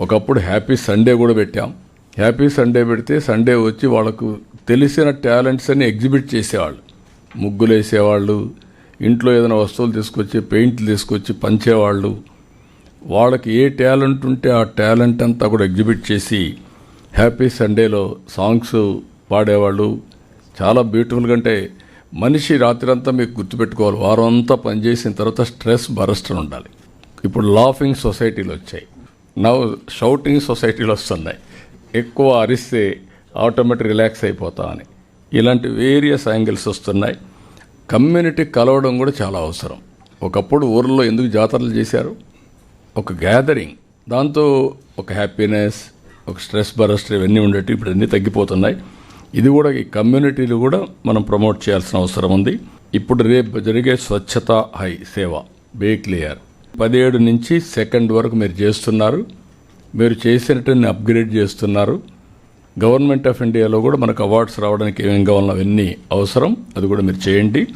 ఒకప్పుడు happy Sunday కూడా పెట్టాం. హ్యాపీ సండే పెడితే సండే వచ్చి వాళ్ళకు తెలిసిన టాలెంట్స్ అన్ని ఎగ్జిబిట్ చేసేవాళ్ళు. ముగ్గులు వేసేవాళ్ళు ఇంట్లో ఏదైనా వస్తువులు తీసుకొచ్చి పెయింట్లు తీసుకొచ్చి పంచేవాళ్ళు. వాళ్ళకి ఏ టాలెంట్ ఉంటే ఆ టాలెంట్ అంతా కూడా ఎగ్జిబిట్ చేసి హ్యాపీ సండేలో సాంగ్స్ పాడేవాళ్ళు. చాలా బ్యూటిఫుల్గా అంటే మనిషి రాత్రంతా మీకు గుర్తుపెట్టుకోవాలి. వారం అంతా పనిచేసిన తర్వాత స్ట్రెస్ బరస్ట్ ఉండాలి. ఇప్పుడు లాఫింగ్ సొసైటీలు వచ్చాయి. నవ్వు షౌటింగ్ సొసైటీలు వస్తున్నాయి. ఎక్కువ అరిస్తే ఆటోమేటిక్ రిలాక్స్ అయిపోతా అని. ఇలాంటి వేరియస్ యాంగిల్స్ వస్తున్నాయి. కమ్యూనిటీ కలవడం కూడా చాలా అవసరం. ఒకప్పుడు ఊర్లో ఎందుకు జాతరలు చేశారు? ఒక గ్యాదరింగ్ దాంతో ఒక హ్యాపీనెస్ ఒక స్ట్రెస్ బరస్ట్ ఇవన్నీ ఉండేవి ఇప్పుడు అన్నీ తగ్గిపోతున్నాయి. ఇది కూడా ఈ కమ్యూనిటీలు కూడా మనం ప్రమోట్ చేయాల్సిన అవసరం ఉంది. ఇప్పుడు రేపు జరిగే స్వచ్ఛత హై సేవ బే క్లియర్ పదిహేడు నుంచి సెకండ్ వరకు మీరు చేస్తున్నారు. మీరు చేసినట్టుని అప్గ్రేడ్ చేస్తున్నారు. గవర్నమెంట్ ఆఫ్ ఇండియాలో కూడా మనకు అవార్డ్స్ రావడానికి ఏమేమి కావాలో అవన్నీ అవసరం. అది కూడా మీరు చేయండి.